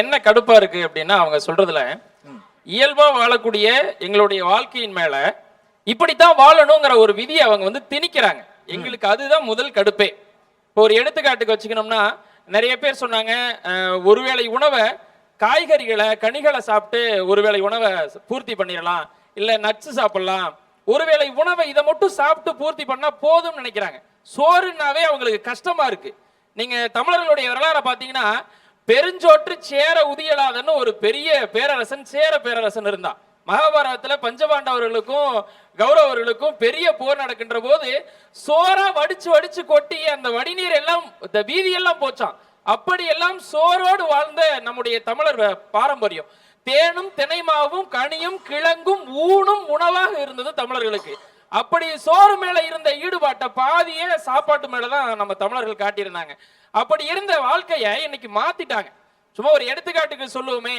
என்ன கடுப்பா இருக்கு அப்படின்னா அவங்க சொல்றதுல இயல்பா வாழக்கூடிய எங்களுடைய வாழ்க்கையின் மேல இப்படித்தான் வாழணுங்கிற ஒரு விதியை அவங்க வந்து திணிக்கிறாங்க. எங்களுக்கு அதுதான் முதல் கடுப்பே. இப்போ ஒரு எடுத்துக்காட்டுக்கு வச்சுக்கணும்னா நிறைய பேர் சொன்னாங்க ஒருவேளை உணவை காய்கறிகளை கனிகளை சாப்பிட்டு ஒருவேளை உணவை பூர்த்தி பண்ணிடலாம் இல்ல நட்ஸ் சாப்பிடலாம். ஒருவேளை உணவை இதை மட்டும் சாப்பிட்டு பூர்த்தி பண்ணா போதும்னு நினைக்கிறாங்க. சோறுனாவே அவங்களுக்கு கஷ்டமா இருக்கு. நீங்க தமிழர்களுடைய வரலாறை பாத்தீங்கன்னா பெருஞ்சோற்று சேர உதியலாதன்னு ஒரு பெரிய பேரரசன் சேர பேரரசன் இருந்தான் மகாபாரதத்துல பஞ்சபாண்டவர்களுக்கும் கௌரவர்களுக்கும் பெரிய போர் நடக்கின்ற போது சோறா வடிச்சு வடிச்சு கொட்டி அந்த வடிநீர் எல்லாம் இந்த வீதி எல்லாம் போச்சான் அப்படி எல்லாம் சோரோடு வாழ்ந்த நம்முடைய தமிழர் வ- பாரம்பரியம். தேனும் தினைமாவும் கனியும் கிழங்கும் ஊனும் உணவாக இருந்தது தமிழர்களுக்கு. அப்படி சோறு மேல இருந்த சாப்பாட்டை பாதியே சாப்பாட்டு மேலதான் நம்ம தமிழர்கள் காட்டியிருந்தாங்க. அப்படி இருந்த வாழ்க்கையை இன்னைக்கு மாத்திட்டாங்க. சும்மா ஒரு எடுத்துக்காட்டுக்கு சொல்லுவோமே